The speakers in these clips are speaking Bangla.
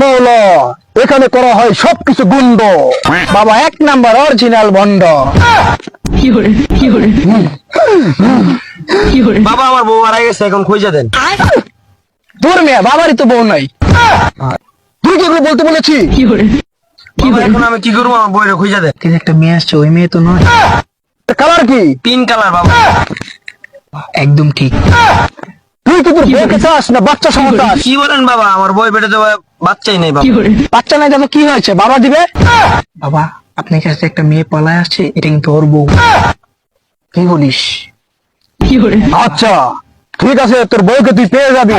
মৌলা। এখানে করা হয় সবকিছু গুন্ড বাবা এক নাম্বার অরিজিনাল ভন্ড বাবা আমার বউ মারা গেছে এখন খুঁজে দেন। তোর মেয়ে বাবারই তো বউ নাই। তুই কি বলতে বলেছি এখন আমি কি করব? আমার খুঁজে দেন। কিন্তু একটা মেয়ে আসছে ওই মেয়ে তো নয়। কালার কি? পিঙ্ক কালার বাবা। একদম ঠিক। তুই কি তোর বউকে চাস না? বাচ্চা সন্তান। কি বলেন বাবা? আমার বই পেটে তো বাচ্চাই নেই বাবা। বাচ্চা নাই তো কি হয়েছে? বাবা দিবে? বাবা আপনার কাছে একটা মেয়ে পালায় আসছে এটা কিন্তু ওর বউ। কি বলিস? আচ্ছা ঠিক আছে তোর বউকে তুই পেয়ে যাবি।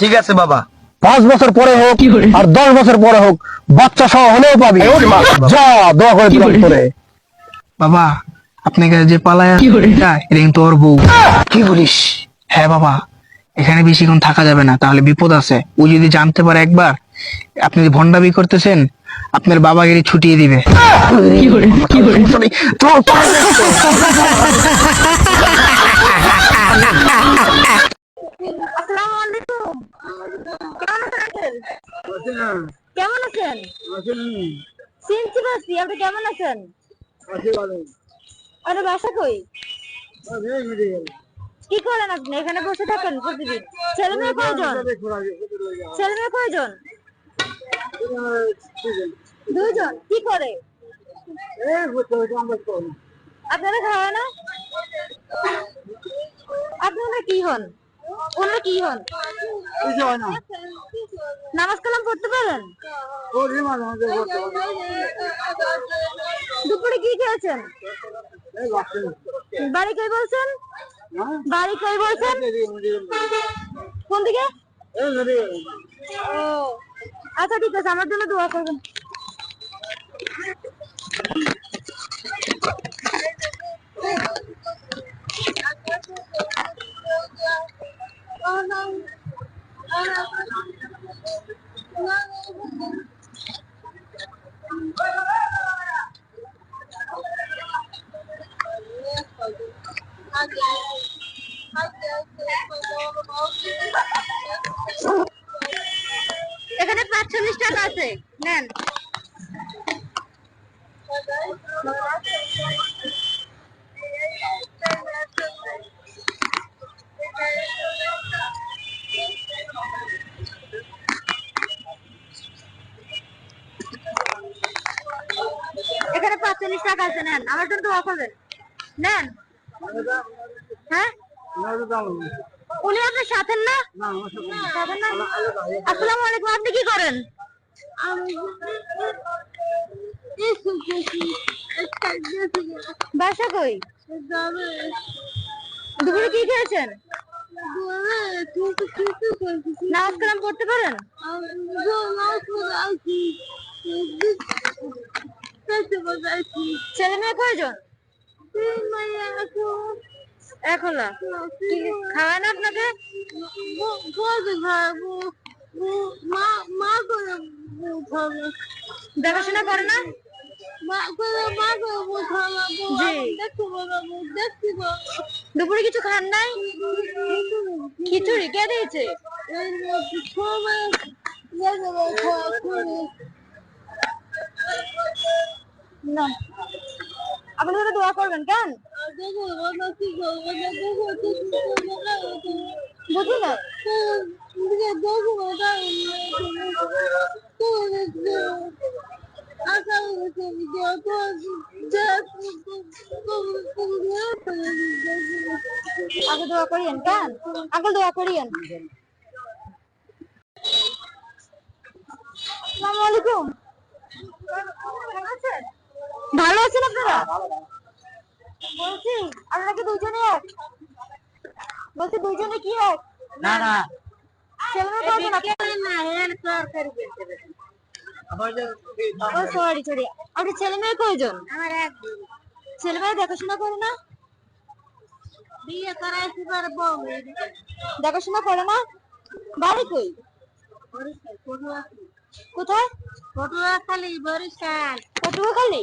ঠিক আছে বাবা। পাঁচ বছর পরে হোক আর দশ বছর পরে হোক বাচ্চা সহ হলেও পাবি। যা দোয়া করে দিলাম তোরে। বাবা আপনার কাছে যে পালায় আসছে এটা এটা কিন্তু ওর বউ। কি বলিস? হ্যাঁ বাবা এখানে বেশিক্ষণ থাকা যাবে না তাহলে বিপদ আছে। ও যদি জানতে পারে একবার আপনি যে ভন্ডাবি করতেছেন আপনার বাবা বাবাগিরি ছুটিয়ে দিবে। আসসালামু আলাইকুম। কেমন আছেন? কেমন আছেন? চিনতে পারছি আপনি কেমন আছেন? আরে বাসা কই? কি করেন আপনি? এখানে বসে থাকেন প্রতিদিন। ছেলে মেয়ে কয়জন? ছেলে মেয়ে কয়জন? দুজন কি করে? আপনারা খাওয়া না? আপনারা কি হন? ওনারা কি হন? নামাজ কালাম পড়তে পারেন? দুপুরে কি খেয়েছেন? বাড়ি কে বলছেন? বাড়ি কই বলছেন? কোন দিকে? আচ্ছা ঠিক আছে আমার জন্য দোয়া করবেন। এখানে পাঁচচল্লিশ টাকা আছে। নেন। এখানে পাঁচচল্লিশ টাকা আছে, নেন। আমার জন্য দোয়া করবেন। নেন। হ্যাঁ? উনি আপনার সাথে না। আসসালামু আলাইকুম আপনি কি করেন? বাসা কই? দুপুরে কি খেয়েছেন? নামাজ কালাম পড়তে পারেন? ছেলে মেয়ে কয়জন? খাওয়া না আপনাকে? দেখাশোনা করে না? দুপুরে কিছু খান নাই? খিচুড়ি কে দিয়েছে? না। আপনারা দোয়া করবেন, কেন? বুঝি না আগে দোয়া করিয়েন কেন? আগে দোয়া করিয়েন। আসসালামু আলাইকুম। ভালো আছেন আপনারা? বলছি আপনারা কি দুজনে এক? বলছি দুজনে কি এক? না না। ছেলে মেয়ে কয়জন আপনার সরি সরি আপনার ছেলে মেয়ে কয়জন? আমার এক ছেলে মেয়ে দেখাশোনা করে না? বিয়ে করাইছি পর বউ দেখাশোনা করে না? বাড়ি কই? কোথায়? পটুয়াখালী বরিশাল। পটুয়াখালী?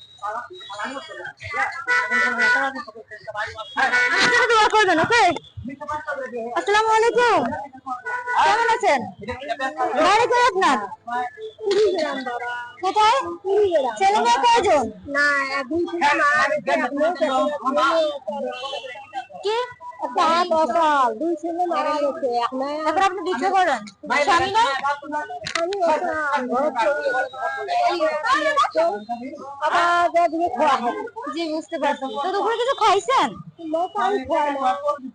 আসসালামু আলাইকুম কেমন আছেন বাড়ি আপনার কোথায় ছেলে মেয়ে কয়জন অকাল দুই ছেলে মারা গেছে তারপর আপনি করেন স্বামী নাই জি বুঝতে পারছি তো দুপুরে কিছু খাইছেন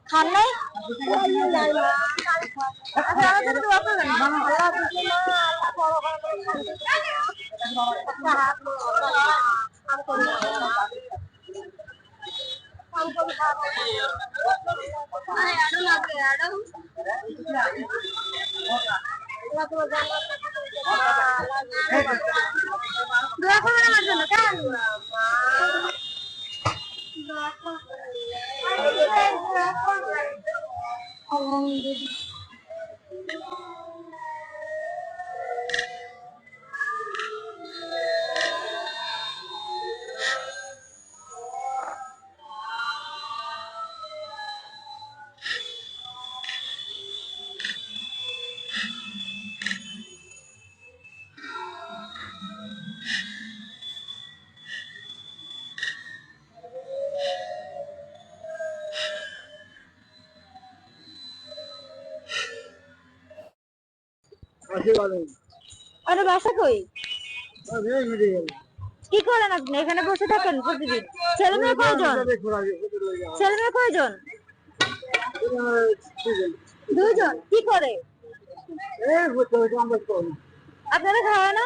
খান নাই আচ্ছা, আমার জন্য দোয়া করবেন। দোয়া করবেন আরে বাসা কই? কি করেন আপনি? এখানে বসে থাকেন প্রতিদিন। ছেলে মেয়ে কয়জন? ছেলে মেয়ে কয়জন? দুজন। কি করে? আপনারা খাওয়া না?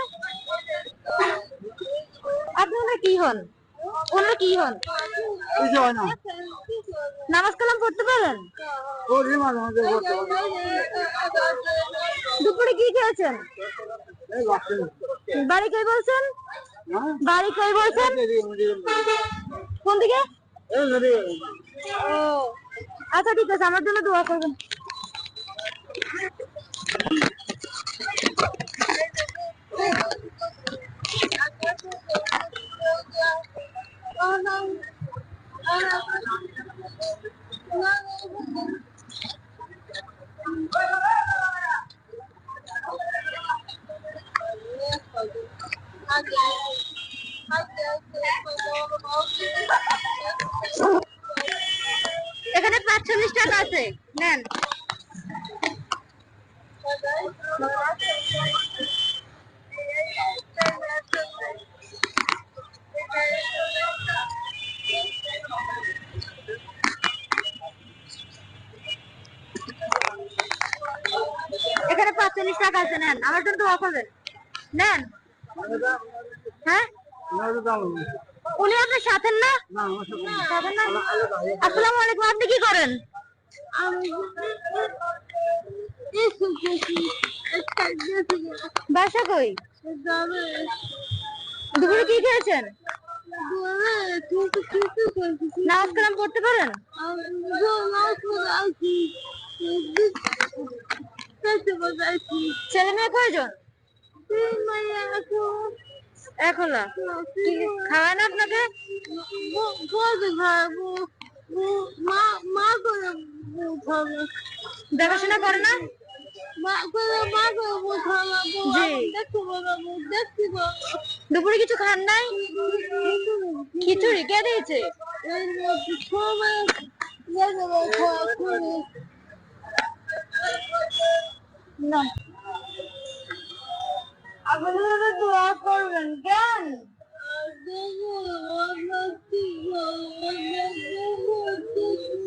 আপনারা কি হন? ওনারা কি হন? নামাজ কালাম পড়তে পারেন? দুপুরে কি খেয়েছেন? বাড়ি কে বলছেন? বাড়ি কে বলছেন? কোন দিকে? আচ্ছা ঠিক আছে, আমার জন্য দোয়া করবেন। এখানে পাঁচচল্লিশ টাকা আছে। নেন। এখানে পাঁচচল্লিশ টাকা আছে, নেন। আমার জন্য দোয়া করবেন। নেন। হ্যাঁ? উনি আপনার সাথেন না? আসসালামু আলাইকুম আপনি কি করেন? বাসা কই? দুপুরে কি খেয়েছেন? নামাজ কালাম পড়তে পারেন? ছেলে মেয়ে কয়জন? একলা কি খাওয়ায় না আপনাকে? দেখাশোনা করে না? দুপুরে কিছু খান নাই? খিচুড়ি? কে দিয়েছে? না। আপনারা দোয়া করবেন কেন? বুঝি